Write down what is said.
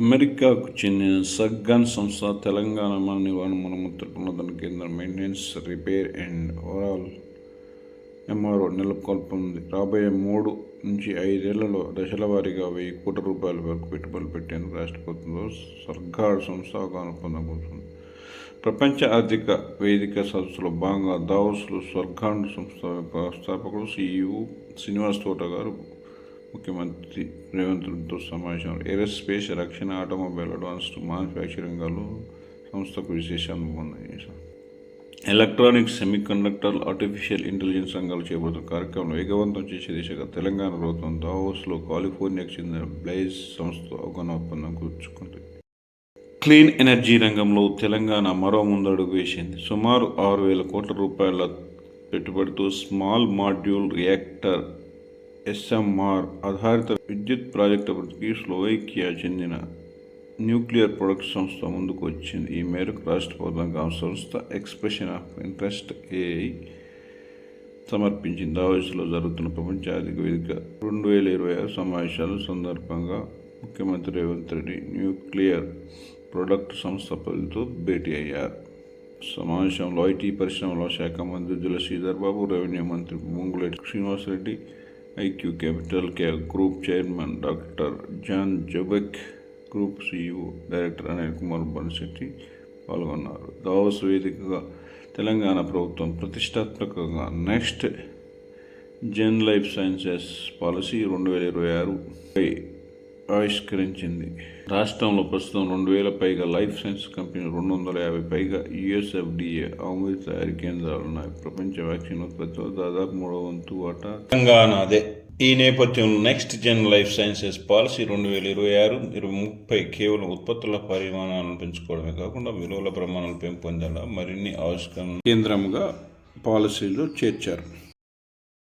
అమెరికాకు చెందిన సగ్గన్ సంస్థ తెలంగాణ మన నివారణ మరమ్మతుల పునరుద్ధరణ కేంద్రం maintenance repair and overall MRO నెలకొల్పనుంది. రాబోయే మూడు నుంచి ఐదేళ్ళలో దశల వారీగా వెయ్యి కోట్ల రూపాయల వరకు పెట్టుబడులు పెట్టేందుకు రాష్ట్ర ప్రభుత్వంలో సర్కార్ సంస్థ అవగాహన పొందబోతుంది. ప్రపంచ ఆర్థిక వేదిక సదస్సులో భాగంగా దావోస్లో స్వర్గాండ్ సంస్థ వ్యవస్థాపకుడు సీఈఓ శ్రీనివాస్ తోట గారు ముఖ్యమంత్రి రేవంత్ రెడ్డితో సమావేశం. ఏరోస్పేస్ రక్షణ ఆటోమొబైల్ అడ్వాన్స్డ్ మ్యానుఫ్యాక్చరింగ్ సంస్థకు విశేష అనుభవం ఉంది ఎలక్ట్రానిక్స్ సెమీకండక్టర్ ఆర్టిఫిషియల్ ఇంటెలిజెన్స్ రంగాలు చేపడుతున్న కార్యక్రమం వేగవంతం చేసే దిశగా తెలంగాణ ప్రభుత్వం దావోస్లో కాలిఫోర్నియాకు చెందిన బ్లైజ్ సంస్థ అవగాహన ఒప్పందం కూర్చుకుంది క్లీన్ ఎనర్జీ రంగంలో తెలంగాణ మరో ముందడుగు వేసింది. సుమారు ఆరు వేల కోట్ల రూపాయల పెట్టుబడితో స్మాల్ మాడ్యూల్ రియాక్టర్ ఎస్ఎంఆర్ ఆధారిత విద్యుత్ ప్రాజెక్టు అభివృద్ధికి స్లోవేకియా చెందిన న్యూక్లియర్ ప్రొడక్ట్ సంస్థ ముందుకు వచ్చింది. ఈ మేరకు రాష్ట్ర ప్రభుత్వం సంస్థ ఎక్స్ప్రెషన్ ఆఫ్ ఇంట్రెస్ట్ ఏఐ సమర్పించింది. దావోస్లో జరుగుతున్న ప్రపంచ ఆర్థిక వేదిక రెండు వేల ఇరవై ఆరు సమావేశాల సందర్భంగా ముఖ్యమంత్రి రేవంత్ రెడ్డి న్యూక్లియర్ ప్రొడక్ట్ సంస్థ ప్రజలతో భేటీ అయ్యారు. సమావేశంలో ఐటీ పరిశ్రమల శాఖ మంత్రి జుల శ్రీధర్ బాబు రెవెన్యూ మంత్రి Munguleti Srinivasreddy IQ capital care group chairman doctor John Jabek group CEO director Anil Kumar Banshetti పాల్గొన్నారు. దావోస్ వేదికగా తెలంగాణ ప్రభుత్వం ప్రతిష్టాత్మకంగా next gen life sciences policy రెండు వేల ఇరవై ఆరు ఆవిష్కరించింది. రాష్ట్రంలో ప్రస్తుతం రెండు వేల పైగా లైఫ్ సైన్స్ కంపెనీలు రెండు వందల యాభై పైగా యుఎస్ఎఫ్డిఏ ఆమోదిత తయారీ కేంద్రాలు ఉన్నాయి. ప్రపంచ వ్యాక్సిన్ ఉత్పత్తిలో దాదాపు మూడో వంతు వాటా. అదే. ఈ నేపథ్యంలో next gen life sciences policy రెండు వేల ఇరవై ఆరు ఇరవై ముప్పై కేవలం ఉత్పత్తుల పరిమాణాలను పెంచుకోవడమే కాకుండా విలువల ప్రమాణాలు పెంపొందేలా మరిన్ని ఆవిష్కరణ కేంద్రంగా పాలసీలో చేర్చారు.